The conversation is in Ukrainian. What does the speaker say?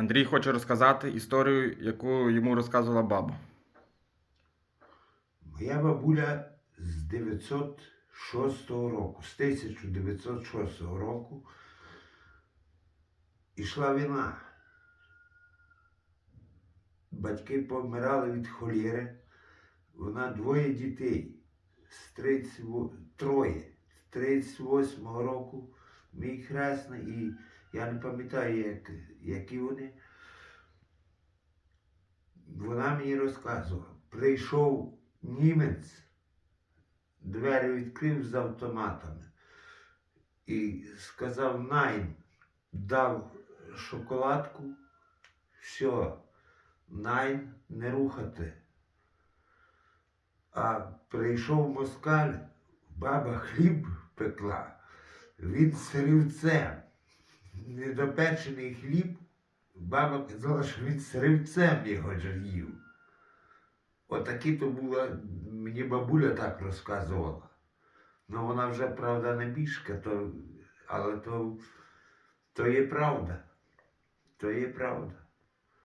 Андрій хоче розказати історію, яку йому розказувала баба. Моя бабуля з 906 року, з 1906 року ішла війна. Батьки помирали від холєри. Вона двоє дітей з 38, троє. З 38 року мій хресний, і я не пам'ятаю, як, які вони. Вона мені розказувала, прийшов німець, двері відкрив з автоматами і сказав найн, дав шоколадку, все, найн не рухати. А прийшов москаль, баба хліб пекла, він сирівцем. Недопечений хліб, баба казала, що він сривцем його їв. Отакі то була, мені бабуля так розказувала. Ну вона вже, правда, не бішка, то, але то, то є правда. То є правда.